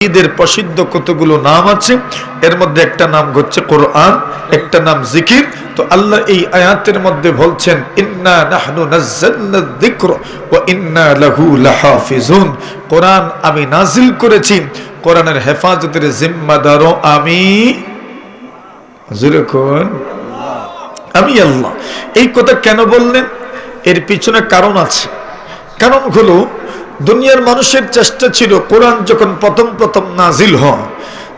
ঈদের প্রসিদ্ধ কতগুলো নাম আছে? এর মধ্যে একটা নাম হচ্ছে কোরআন, একটা নাম জিকির। তো আল্লাহ এই আয়াতের মধ্যে বলছেন, ইন্না নাহনু নাযালনা যিকর ওয়া ইন্না লাহু লাহাফিজুন। কোরআন আমি নাজিল করেছি, কোরআনের হেফাজতের জিম্মাদারও আমি। যেরকম আমি আল্লাহ। এই কথা কেন বললেন? এর পিছনে কারণ আছে। কারণ হলো দুনিয়ার মানুষের চেষ্টা ছিল, কোরআন যখন প্রথম প্রথম নাজিল হয়,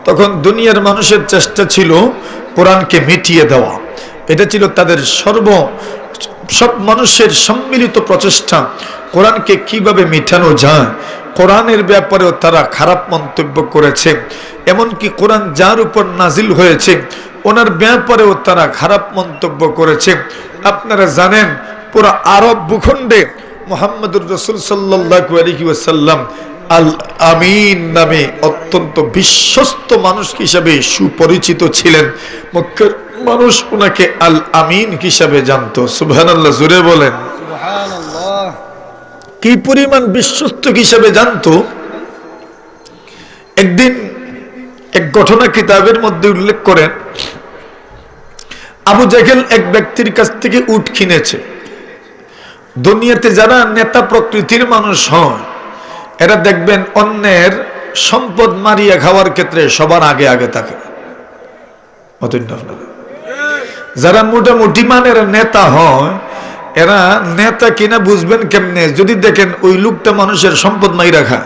তখন দুনিয়ার মানুষের চেষ্টা ছিল কোরআনকে মিটিয়ে দেওয়া। এটা ছিল তাদের সর্ব, সব মানুষের সম্মিলিত প্রচেষ্টা, কোরআনকে কীভাবে মিটানো যায়। কোরআনের ব্যাপারেও তারা খারাপ মন্তব্য করেছে, এমনকি কোরআন যার উপর নাজিল হয়েছে, ওনার ব্যাপারেও তারা খারাপ মন্তব্য করেছে। আপনারা জানেন, পুরো আরব ভূখণ্ডে মোহাম্মদুর রসুল সাল্লাহু আলহি ওয়াসাল্লাম আল আমিন নামে অত্যন্ত বিশ্বস্ত মানুষ হিসাবে সুপরিচিত ছিলেন। মক্কার মানুষ ওনাকে আল আমিন হিসাবে জানতো। সুবহানাল্লাহ জুড়ে বলেন। কি পরিমাণ বিশ্বস্ত হিসাবে জানতো? একদিন এক ঘটনা কিতাবের মধ্যে উল্লেখ করেন আবু জাহেল এক ব্যক্তির কাছ থেকে উট কিনেছে। দুনিয়াতে যারা নেতা প্রকৃতির মানুষ হয়, এরা দেখবেন অন্যের সম্পদ মারিয়া খাওয়ার ক্ষেত্রে সবার আগে আগে থাকে যারা মোটামুটি মানের নেতা হয়, এরা নেতা কিনা বুঝবেন কেমনে? যদি দেখেন ওই লোকটা মানুষের সম্পদ মাই রাখা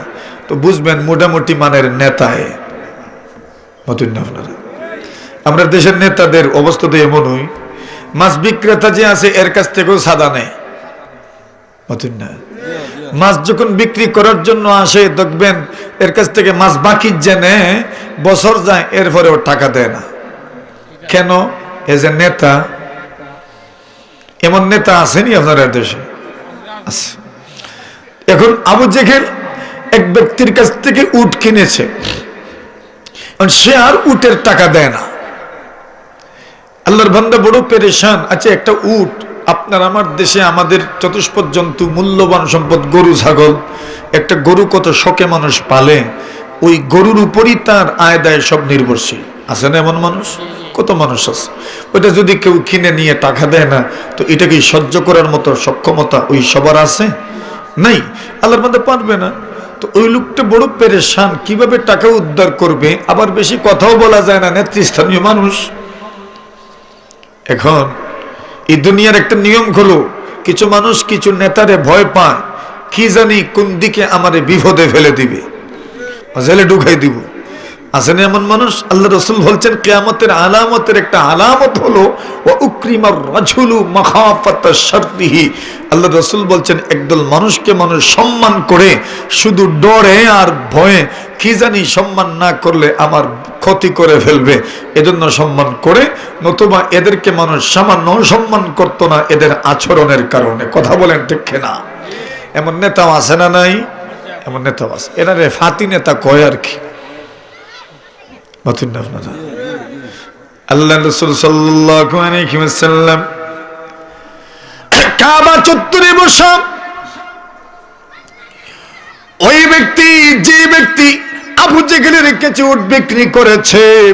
তো বুঝবেন মোটামুটি মানের নেতায়। মতন আপনারা, আমরা দেশের নেতাদের অবস্থা তো এমনই, মাছ বিক্রেতা যে আছে, এর কাছ থেকেও সাদা নেয় মতন না। মাছ যখন বিক্রি করার জন্য আসে, দেখবেন এর কাছ থেকে মাছ বাকি জেনে বছর যায় এরপরে ওর টাকা দেয় না। কেন? এ নেতা, এমন নেতা আসেনি আপনার দেশে? আছে। এখন আবু জেখেল এক ব্যক্তির কাছ থেকে উট কিনেছে। সে আর উটের টাকা দেয় না। আল্লাহর বান্দা বড় পেরেশান। আচ্ছা একটা উট আপনার আমার দেশে আমাদের চতুষ্পদ জন্তু মূল্যবান সম্পদ গরু, ছাগল। একটা গরু কত শখে মানুষ পালে, ওই গরুর উপরই তার আয়, দায় সব নির্ভরশীল। আছে না এমন মানুষ? কত মানুষ আছে? ওইটা যদি কেউ কিনে নিয়ে টাকা দেয় না, তো এটাকে সহ্য করার মতো সক্ষমতা ওই সবার আছে? নাই। আল্লাহর মধ্যে পারবে না। তো ওই লোকটা বড় পেরেশান, কীভাবে টাকা উদ্ধার করবে? আবার বেশি কথাও বলা যায় না, নেতৃস্থানীয় মানুষ। এখন এই দুনিয়ার একটা নিয়ম হলো, কিছু মানুষ কিছু নেতারে ভয় পায়, কি জানি কোন দিকে আমারে বিপদে ফেলে দিবে। জেলে ঢুকাই দিব। আসেন এমন মানুষ, আল্লাহ রসুল বলছেন, কেয়ামতের আলামতের একটা আলামত হলো ও আল্লাহ রসুল বলছেন, একদল মানুষকে মানুষ সম্মান করে, শুধু ডরে আর ভয়ে কি জানি সম্মান না করলে আমার ক্ষতি করে ফেলবে। এজন্য সম্মান করে, নতুবা এদেরকে মানুষ সামান্য সম্মান করত না এদের আচরণের কারণে। কথা বলেন ঠিক না এমন নেতাও আছে না নাই? এমন নেতাও আছে। এরা রে ফাতি নেতা কয় আর কি? নতুন না আপনারা আল্লাহ রসুল সাল্লাল্লাহু আলাইহি ওয়াসাল্লাম কাবা চত্বরে বসা। ওই ব্যক্তি, যে ব্যক্তি আবু জেগেলের কাছে উট বিক্রি করেছে,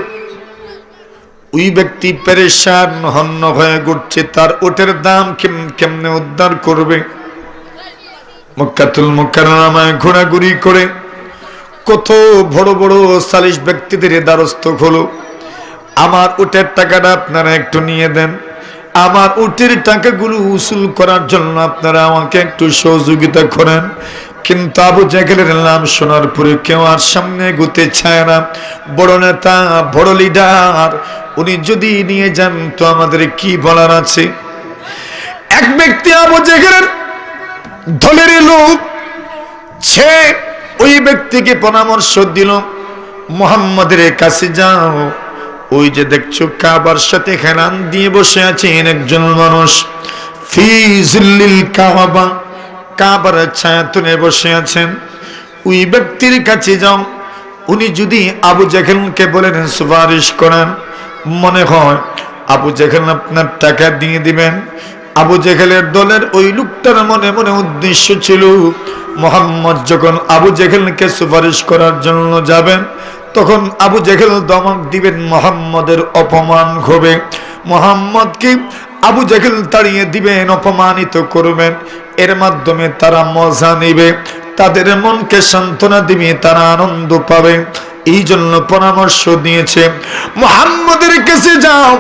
ওই ব্যক্তি পেরেশান হন্য হয়ে ঘুরছে, তার ওটের দাম কেম- কেমনে উদ্ধার করবে? মক্কাতুল মুকাররমায় ঘোরাঘুরি করে কত বড় বড় সালিশ ব্যক্তিদের দ্বারস্থ হলো। আমার উটের টাকাটা আপনারা একটু নিয়ে দেন। আমার উটের টাকাগুলো উসুল করার জন্য আপনারা আমাকে একটু সহযোগিতা করেন। কিন্তু আবু জাহেলের নাম শোনার পরে কেউ আর সামনে গুতে চায় না। বড় নেতা, বড় লিডার, উনি যদি নিয়ে যান তো আমাদের কি বলার আছে? এক ব্যক্তি আবু জাহেলের দলের লোক, সে ওই ব্যক্তিকে পরামর্শ দিল, মোহাম্মদের কাছে যাও। ওই যে দেখছ কাবার সাথে খেলান দিয়ে বসে আছেন একজন মানুষ। কাবার বসে আছেন। ওই ব্যক্তির কাছে যাও। উনি যদি আবু জাহেলকে সুপারিশ করেন। মনে হয় আবু আপনার টাকা দিয়ে দিবেন। আবু দলের ওই লোকটার মনে মনে উদ্দেশ্য ছিল মোহাম্মদ যখন আবু জেহেলকে সুপারিশ করার জন্য যাবেন, তখন আবু জেহেল দমক দিবেন, মোহাম্মদের অপমান হবে। মোহাম্মদকে আবু জেহেল তাড়িয়ে দিবেন, অপমানিত করবেন। এর মাধ্যমে তারা মজা নিবে, তাদের মনকে সান্ত্বনা দিবে, তারা আনন্দ পাবে। এই জন্য পরামর্শ দিয়েছে, মোহাম্মদের কাছে যাও।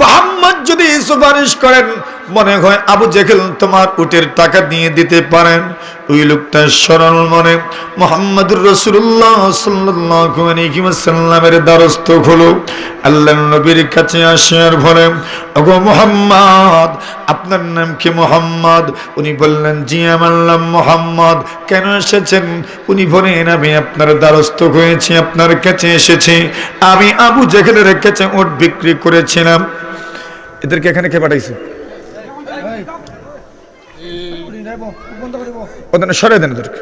মোহাম্মদ যদি সুপারিশ করেন মনে হয় আবু জেহেল তোমার উটের টাকা দিয়ে দিতে পারেন। ওই লোকটা সরল মনে মোহাম্মদুর রসুল্লাহ সাল্লামের দ্বারস্থ হলো। আল্লাহ নবীর কাছে আসে আর বলে ওগো মোহাম্মদ, আপনার নাম কি মোহাম্মদ? উনি বললেন, জি, আমার নাম মোহাম্মদ। কেন এসেছেন? উনি বলেন, আমি আপনার দ্বারস্থ হয়েছি, আপনার কাছে এসেছি। আমি আবু জেহেলের কাছে ওট বিক্রি করেছিলাম। এদেরকে এখানে কে পাঠাইছে? ওদের সরাই দেন ওদেরকে।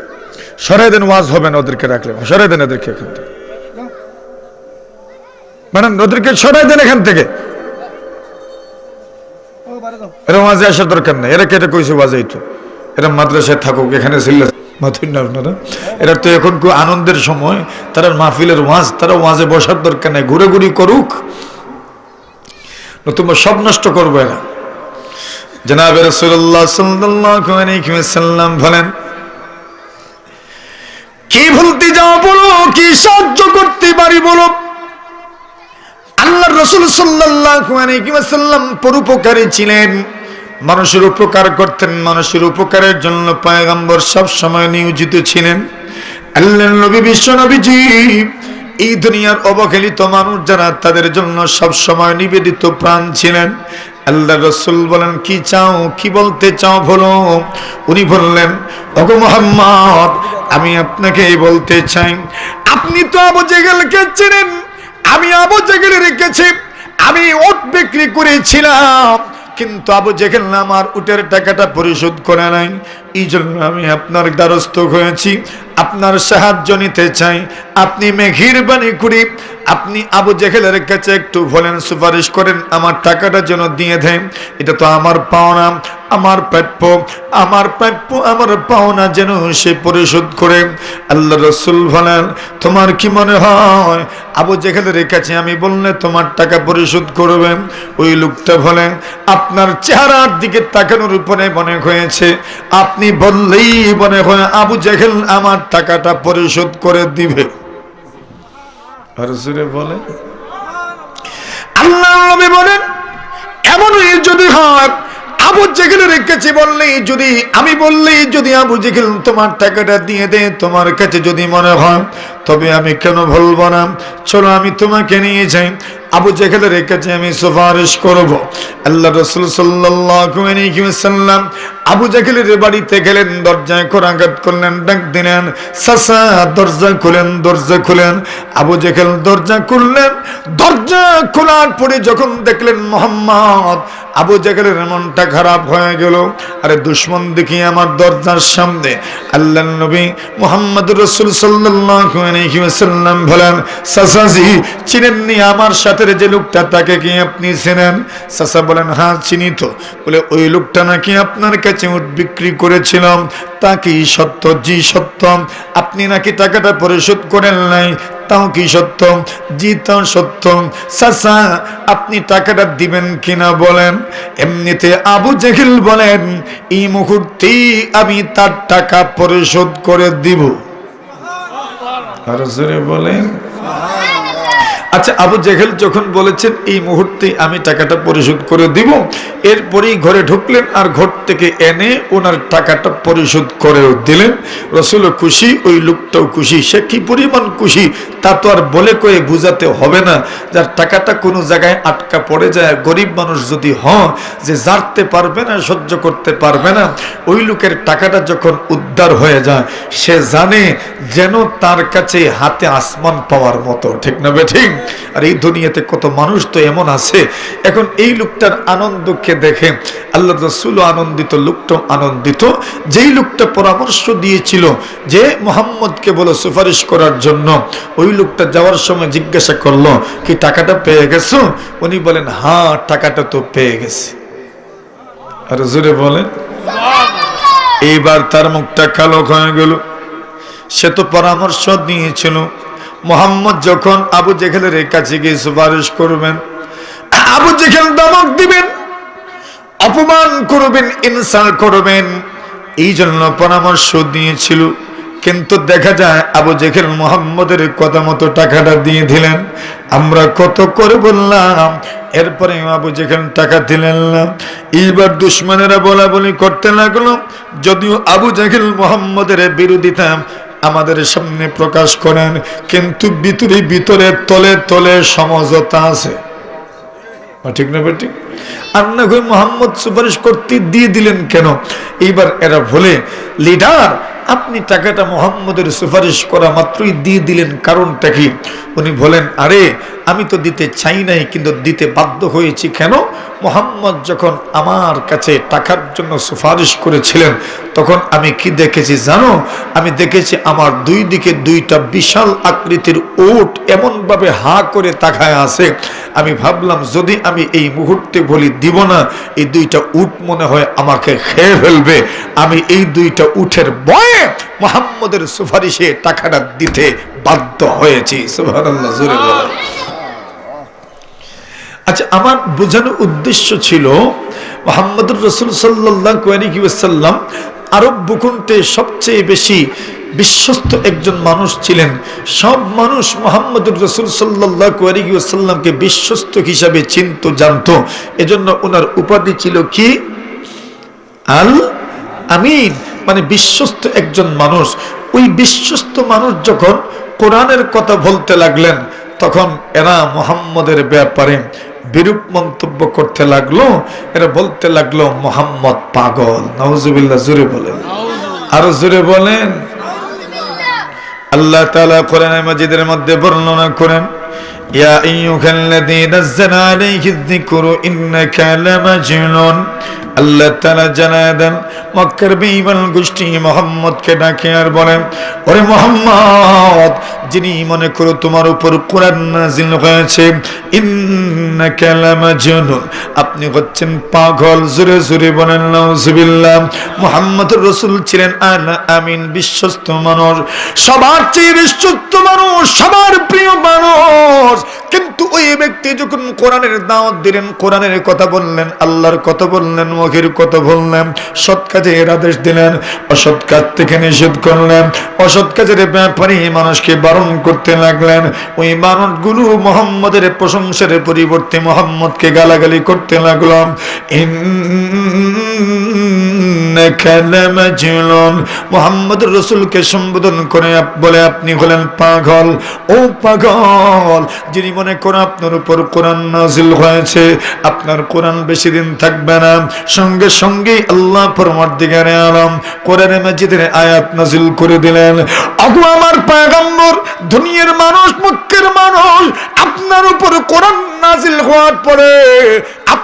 সরাই দেন ওয়াজ হবে না ওদেরকে রাখলে। সরাই দেন ওদেরকে এখান থেকে। মানে ওদেরকে সরাই দেন এখান থেকে। এরা ওয়াজে আসার দরকার নেই। এরা কেটে কইছে ওয়াজে তো এরা মাদ্রাসায় থাকুক এখানে না আপনারা। এরা তো এখন খুব আনন্দের সময়। তারা মাহফিলের ওয়াজ তারা ওয়াজে বসার দরকার নেই। ঘুরে ঘুরি করুক। নতুবা সব নষ্ট করব এরা। জনাবে রসুল্লাহ সাল্লাম বলেন, কি বলতে যাও বলো, কি সাহায্য করতে পারি বলো? আল্লাহ রসুল সাল্লাম পরোপকারী ছিলেন। মানুষের উপকার করতেন, মানুষের উপকারের জন্য পয়গম্বর সব সময় নিয়োজিত ছিলেন। আল্লাহ নবী, বিশ্ব নবীজি, এই দুনিয়ার অবহেলিত মানুষ যারা তাদের জন্য সব সময় নিবেদিত প্রাণ ছিলেন। আল্লাহ রসুল বলেন, কি চাও, কি বলতে চাও বলো? উনি বললেন, ওগো মোহাম্মদ, আমি আপনাকে বলতে চাই, আপনি তো আবু জেগেলকে চেনেন, আমি আবু জেগেল রেখেছি, আমি ওট বিক্রি করেছিলাম, কিন্তু আবু জেগেল আমার উটের টাকাটা পরিশোধ করে নাই এই জন্য আমি আপনার দ্বারস্থ হয়েছি। আপনার সাহায্য নিতে চাই। আপনি মেঘির বাণী করি। আপনি আবু জেহেলের কাছে একটু বলেন, সুপারিশ করেন, আমার টাকাটা যেন দিয়ে দেন। এটা তো আমার পাওনা, আমার প্রাপ্য। আমার প্রাপ্য, আমার পাওনা যেন সে পরিশোধ করে। আল্লাহ রসুল বলেন, তোমার কি মনে হয়, আবু জেহেলের কাছে আমি বললে তোমার টাকা পরিশোধ করবে? ওই লোকটা বলেন আপনার চেহারার দিকে তাকানোর উপরে মনে হয়েছে। আপনি বললেই মনে হয় আবু জেহেল আমার টাকাটা পরিশোধ করে দিবে। বলেন। আল্লাহ বলেন, এমনই যদি হয়, আবু জেগেল রেখেছি বললেই যদি, আমি বললেই যদি আবু জেগেল তোমার টাকাটা দিয়ে দে তোমার কাছে যদি মনে হয়, তবে আমি কেন বলব না? চলো আমি তোমাকে নিয়ে যাই। আবু জেহেলের কাছে আমি সুপারিশ করব। আল্লাহ রসুল সাল্লাম আবু জেহেলের বাড়িতে গেলেন, দরজায় করাঘাত করলেন, ডাক দিলেন, সাসা, দরজা খুলেন দরজা খুলেন। আবু জেহেল দরজা খুললেন, দরজা খোলার পরে যখন দেখলেন মোহাম্মদ, আবু জেহেলের মনটা খারাপ হয়ে গেল। আরে দুশ্মন দেখি আমার দরজার সামনে। আল্লাহ নবী মোহাম্মদ রসুল সাল্লাম বলেন সাসাজি চিনেননি আমার সাথে যে লোকটা, তাকে কি আপনি চেনেন? সাসা বলেন হ্যাঁ চিনি তো। বলে, ওই লোকটা নাকি আপনার কাছে উঠ বিক্রি করেছিলাম। তা কি সত্য? জি, সত্য। আপনি নাকি টাকাটা পরিশোধ করেন নাই? তাও কি সত্য? জি, তাও সত্য। সাসা আপনি টাকাটা দিবেন কিনা বলেন? এমনিতে আবু জেহিল বলেন, এই মুহূর্তেই আমি তার টাকা পরিশোধ করে দিব। আর বলেন। আচ্ছা আবু জেহেল যখন বলেছেন, এই মুহূর্তে আমি টাকাটা পরিশোধ করে দিব, এরপরেই ঘরে ঢুকলেন আর ঘর থেকে এনে ওনার টাকাটা পরিশোধ করেও দিলেন। রসুল খুশি, ওই লোকটাও খুশি। সে কি পরিমাণ খুশি তা তো আর বলে কয়ে বুঝাতে হবে না। যার টাকাটা কোনো জায়গায় আটকা পড়ে যায়, গরিব মানুষ যদি হ যে জারতে পারবে না, সহ্য করতে পারবে না, ওই লোকের টাকাটা যখন উদ্ধার হয়ে যায়, সে জানে যেন তার কাছে হাতে আসমান পাওয়ার মতো। ঠিক না বে ঠিক? আর এই দুনিয়াতে কত মানুষ তো এমন আছে। এখন এই লোকটার আনন্দকে দেখে আল্লাহ রসুল আনন্দিত, লোকটাও আনন্দিত। যেই লোকটা পরামর্শ দিয়েছিল যে মোহাম্মদকে বলো সুপারিশ করার জন্য, ওই লোকটা যাওয়ার সময় জিজ্ঞাসা করল, কি টাকাটা পেয়ে গেছো? উনি বলেন হ্যাঁ টাকাটা তো পেয়ে গেছে। আর জোরে বলেন, এইবার তার মুখটা কালো হয়ে গেল। সে তো পরামর্শ দিয়েছিল। মোহাম্মদ যখন আবু জেখেলের কাছে গিয়ে সুপারিশ করবেন, আবু জেখেল দমক দিবেন, অপমান করবেন ইনসাল্ট করবেন এই জন্য পরামর্শ দিয়েছিল। কিন্তু দেখা যায় আবু জেখেল মোহাম্মদের কথা মতো টাকাটা দিয়ে দিলেন। আমরা কত করে বললাম, এরপরে আবু জেখেল টাকা দিলেন না। এইবার দুশ্মনেরা বলা বলি করতে লাগল, যদিও আবু জেখেল মোহাম্মদের বিরোধিতা আমাদের সামনে প্রকাশ করেন কিন্তু ভিতরে ভিতরে তলে তলে সমঝোতা আছে। ঠিক না ঠিক? আর না করে মোহাম্মদ সুপারিশ করতে দিয়ে দিলেন কেন? এইবার এরা লিডার, আপনি টাকাটা মোহাম্মদের সুপারিশ করা মাত্রই দিয়ে দিলেন কারণটা কি? উনি বলেন, আরে, আমি তো দিতে চাই নাই, কিন্তু দিতে বাধ্য হয়েছি কেন? মোহাম্মদ যখন আমার কাছে টাকার জন্য সুপারিশ করেছিলেন, তখন আমি কি দেখেছি জানো? আমি দেখেছি আমার দুই দিকে দুইটা বিশাল আকৃতির ওট এমনভাবে হা করে তাকায় আছে। আমি ভাবলাম, যদি আমি এই মুহূর্তে বলি, দিব না, এই দুইটা উট মনে হয় আমাকে খেয়ে ফেলবে। আমি এই দুইটা উঠের বয়ে মোহাম্মদের সুপারিশে টাকাটা দিতে বাধ্য হয়েছি। আচ্ছা আমার বোঝানোর উদ্দেশ্য ছিল, মোহাম্মদুর রসুল সাল্লাহ আরব ভূখণ্ডে সবচেয়ে বেশি বিশ্বস্ত একজন মানুষ ছিলেন। সব মানুষ মোহাম্মদুর রসুল সাল্লাহামকে বিশ্বস্ত হিসাবে চিন্ত, জানত। এজন্য ওনার উপাধি ছিল কি? আল আমিন। মানে বিশ্বস্ত একজন মানুষ। ওই বিশ্বস্ত মানুষ যখন কোরআনের কথা বলতে লাগলেন, তখন এরা মোহাম্মদের ব্যাপারে বিরূপ মন্তব্য করতে লাগল, এরা বলতে লাগল, মোহাম্মদ পাগল। নওয়াজুবিল্লাহ জুড়ে বলেন। আরও জুড়ে বলেন। আল্লাহ তালা কোরআন মাজিদের মধ্যে বর্ণনা করেন আল্লাহ তালা জানায় মক্কার বেঈমান গোষ্ঠী মোহাম্মদকে ডাকে আর বলেন ওরে মোহাম্মদ, যিনি মনে করো তোমার উপর কোরআন হয়েছে ইন্নাকা আপনি হচ্ছেন পাগল বলেন ছিলেন আমিন, বিশ্বস্ত মানুষ, সবার চেয়ে বিশ্বস্ত মানুষ, সবার প্রিয় মানুষ। কিন্তু ওই ব্যক্তি যখন কোরআনের দাওয়াত দিলেন, কোরআনের কথা বললেন, আল্লাহর কথা বললেন মুখের কথা বললেন, সৎ কাজের আদেশ দিলেন, অসৎ কাজ থেকে নিষেধ করলেন, অসৎ কাজের ব্যাপারে মানুষকে বারণ করতে লাগলেন। ওই মানুষগুলো মোহাম্মদের প্রশংসার পরিবর্তে মোহাম্মদকে গালাগালি করতে লাগলাম। মোহাম্মদ রসুলকে সম্বোধন করে বলে আপনি হলেন পাগল। ও পাগল, যিনি মনে আপনার উপর কোরআন নাজিল হয়েছে, আপনার কোরআন বেশি দিন থাকবে না। সঙ্গে সঙ্গে আল্লাহ ফরমার দিকে আলাম কোরআনে মাজিদের আয়াত নাজিল করে দিলেন। আগু আমার পায়গাম্বর দুনিয়ার মানুষ, মুখের মানুষ, আপনার উপর কোরআন নাজিল হওয়ার পরে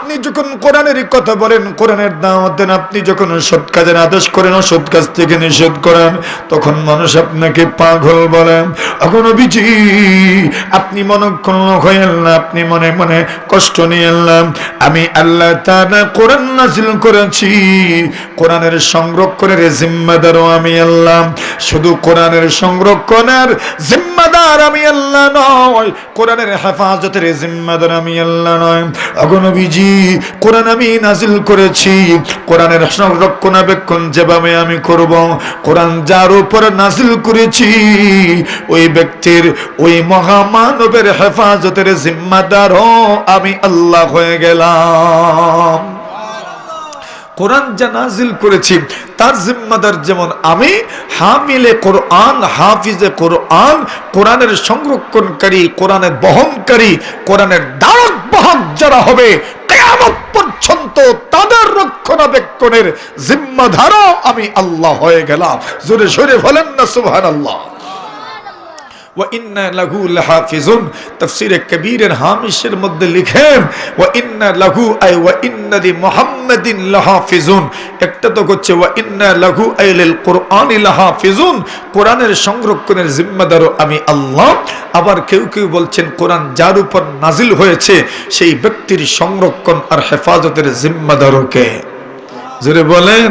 আপনি যখন কোরআনের কথা বলেন, কোরআনের দাওয়াত দেন, আপনি যখন সৎ কাজের আদেশ করেন সৎ কাজ থেকে নিষেধ করেন, তখন মানুষ আপনাকে পাগল বলেন এখন বিজি আপনি মনক্ষণ হইলেন না আপনি মনে মনে কষ্ট নিয়ে এলাম আমি আল্লাহ তাআলা কোরআন নাজিল করেছি, কোরআনের সংরক্ষণের জিম্মাদারও আমি আল্লাহ। শুধু কোরআনের সংরক্ষণের জিম্মাদার আমি আল্লাহ নয়, কোরআনের হেফাজতের জিম্মাদার আমি আল্লাহ নয়। অগনবীজি কোরআন আমি নাজিল করেছি। কোরআনের সংরক্ষণাবেক্ষণ যেভাবে আমি করব, কোরআন যার উপর নাজিল করেছি, ওই ব্যক্তির, ওই মহামানবের হেফাজতের জিম্মাদারও আমি আল্লাহ হয়ে গেলাম। কোরআন যা নাজিল করেছি, তার জিম্মাদার যেমন আমি, হামিলে কোরআন, হাফিজে কোরআন, কোরআনের সংরক্ষণকারী, কোরআনের বহনকারী, কোরআনের দারক বাহক যারা হবে পর্যন্ত তাদের রক্ষণাবেক্ষণের জিম্মাধারা আমি আল্লাহ হয়ে গেলাম। জোরে সরে বলেন না সুহান আল্লাহ মধ্যে লিখেন আই একটা তো কোরআনের সংরক্ষণের জিম্মাদারও আমি আল্লাহ। আবার কেউ কেউ বলছেন, কোরআন যার উপর নাজিল হয়েছে, সেই ব্যক্তির সংরক্ষণ আর হেফাজতের জিম্মাদারও কে? জোরে বলেন,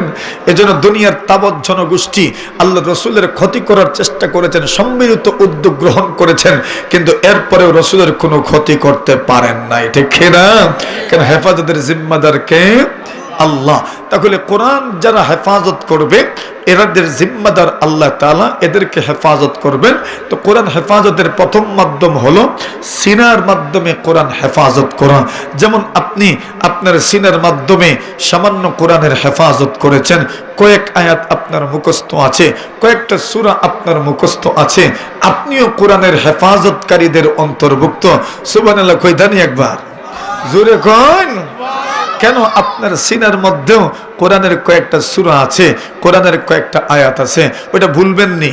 এজন্য দুনিয়ার তাবৎ জনগোষ্ঠী আল্লাহ রসুলের ক্ষতি করার চেষ্টা করেছেন, সম্মিলিত উদ্যোগ গ্রহণ করেছেন, কিন্তু এরপরেও রসুলের কোনো ক্ষতি করতে পারেন নাই। ঠিক না? কেন হেফাজতের জিম্মাদারকে আল্লাহ। তাহলে কোরআন যারা হেফাজত করবে, এরাদের জিম্মাদার আল্লাহ তালা এদেরকে হেফাজত করবেন। তো কোরআন হেফাজতের প্রথম মাধ্যম হলো সিনার মাধ্যমে কোরআন হেফাজত করা। যেমন আপনি আপনার সিনার মাধ্যমে সামান্য কোরআনের হেফাজত করেছেন, কয়েক আয়াত আপনার মুখস্থ আছে, কয়েকটা সুরা আপনার মুখস্থ আছে, আপনিও কোরআনের হেফাজতকারীদের অন্তর্ভুক্ত। সুবান আল্লাহ কইদানি একবার? জোরে কন। কেন আপনার সিনার মধ্যেও কোরআনের কয়েকটা সুরা আছে, কোরআনের কয়েকটা আয়াত আছে? ওটা ভুলবেন নি?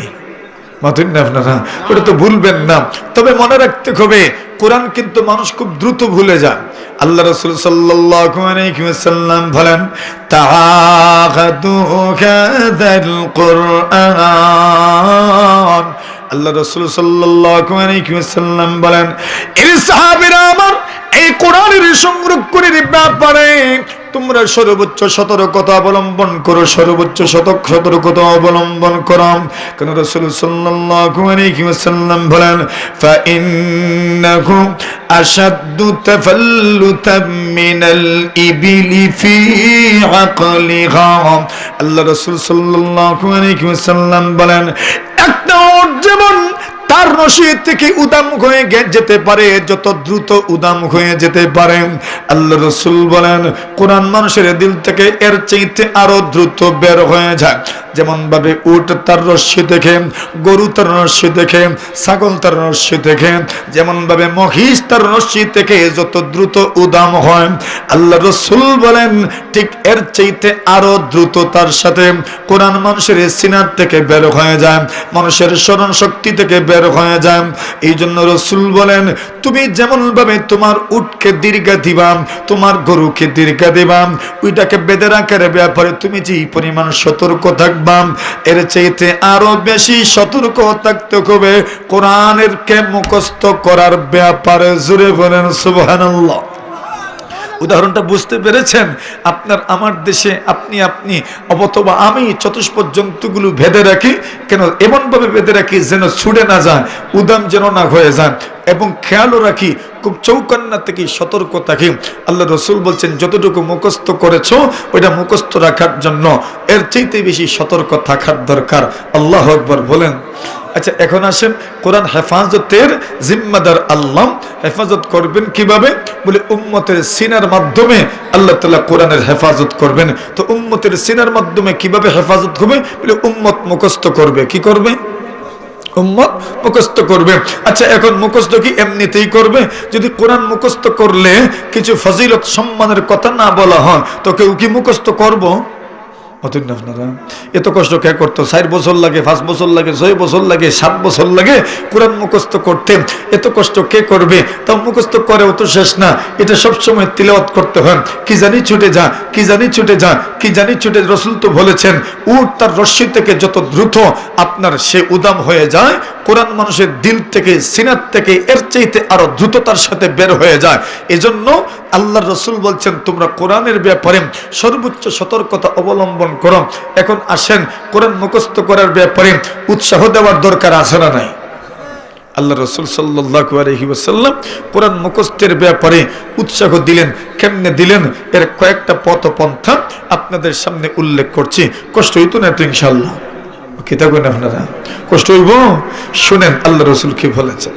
না আপনারা? ওটা তো ভুলবেন না। তবে মনে রাখতে হবে, কোরআন কিন্তু মানুষ খুব দ্রুত ভুলে যায়। আল্লাহ রসুল সাল্লাম বলেন আল্লাহ রসুল সাল্লাম বলেন এই কোরআনের সংরক্ষণের ব্যাপারে তোমরা সর্বোচ্চ সতর্কতা অবলম্বন করো, সর্বোচ্চ শতক সতর্কতা অবলম্বন করো। কেন রসুল সাল্লাল্লাহু আলাইহি ওয়াসাল্লাম বলেন, ফাইন্নাহু আশাদ্দু তাফাল্লুতাম মিনাল ইবিলি ফি আকলিহা। আল্লাহ রাসূল সাল্লাল্লাহু আলাইহি ওয়াসাল্লাম বলেন, একটা যেমন তার রশি থেকে উদাম হয়ে যেতে পারে, যত দ্রুত উদাম হয়ে যেতে পারে। আল্লাহ রসুল বলেন, কোরআন মানুষের দিল থেকে এর চাইতে আরও দ্রুত বের হয়ে যায়। যেমন ভাবে উট তার রশ্মি দেখে, গরু তার রশ্মি দেখে, ছাগল তার রশ্মি দেখে যেমন ভাবে মহিষ তার রশ্মি থেকে যত দ্রুত উদাম হয়। আল্লাহ রসুল বলেন, ঠিক এর চাইতে আরও দ্রুত তার সাথে কোরআন মানুষের সিনার থেকে বের হয়ে যায়। মানুষের স্মরণ শক্তি থেকে বের হয়ে যান। এই জন্য রসুল বলেন, তুমি যেমন ভাবে তোমার উটকে দীর্ঘা দিবাম, তোমার গরুকে দীর্ঘা দিবাম, ওইটাকে বেঁধে রাখার ব্যাপারে তুমি যে পরিমাণ সতর্ক থাকবাম, এর চাইতে আরও বেশি সতর্ক থাকতে হবে। কোরআনের কে মুখস্থ করার ব্যাপারে জুড়ে বলেন, সুবহানাল্লাহ। উদাহরণটা বুঝতে পেরেছেন? আপনার, আমার দেশে আপনি আপনি, অথবা আমি চতুষ্পদ জন্তুগুলো ভেদে রাখি, কেন এমনভাবে বেঁধে রাখি যেন ছুড়ে না যায়, উদাম যেন না হয়ে যান এবং খেয়ালও রাখি, খুব চৌকান্না থেকে সতর্ক থাকি। আল্লাহ রসুল বলছেন, যতটুকু মুখস্থ করেছ, ওইটা মুখস্থ রাখার জন্য এর চাইতে বেশি সতর্ক থাকার দরকার। আল্লাহ একবার বলেন। আচ্ছা এখন আসেন কোরআন হেফাজতের জিম্মাদার আল্লাহ হেফাজত করবেন কীভাবে? বলে উম্মতের সিনার মাধ্যমে আল্লাহ তালা কোরআনের হেফাজত করবেন। তো উম্মতের সিনার মাধ্যমে কীভাবে হেফাজত হবে? বলে উম্মত মুখস্থ করবে। কি করবে? উম্মত মুখস্থ করবে। আচ্ছা এখন মুখস্থ কি এমনিতেই করবে? যদি কোরআন মুখস্থ করলে কিছু ফজিলত সম্মানের কথা না বলা হয়, তো কেউ কি মুখস্থ করব? অতএব আপনারা। এত কষ্ট কে করতো? ষাট বছর লাগে, পাঁচ বছর লাগে, ছয় বছর লাগে, সাত বছর লাগে কোরআন মুখস্থ করতে। এত কষ্ট কে করবে? তাও মুখস্থ করেও তো শেষ না। এটা সবসময় তিলওয়াত করতে হয়। কি জানি ছুটে যা, কি জানি ছুটে যা, কি জানি ছুটে রসুল তো বলেছেন, উট তার রশ্মি থেকে যত দ্রুত আপনার সে উদাম হয়ে যায়, কোরআন মানুষের দিল থেকে সিনার থেকে, এর চাইতে আরও দ্রুততার সাথে বের হয়ে যায়। এজন্য আল্লাহ রসুল বলছেন, তোমরা কোরআনের ব্যাপারে সর্বোচ্চ সতর্কতা অবলম্বন করো এখন আসেন, কোরআন মুখস্থ করার ব্যাপারে উৎসাহ দেওয়ার দরকার আছে না নাই? আল্লাহ রসুল সাল্লাহ কোরআন মুখস্থের ব্যাপারে উৎসাহ দিলেন, কেমনে দিলেন? এর কয়েকটা পথ পন্থা আপনাদের সামনে উল্লেখ করছি। কষ্ট হইতো না তো ইনশাল্লাহ কি থাকবেন আপনারা। কষ্ট হইব? শুনেন আল্লাহ রসুল কি বলেছেন?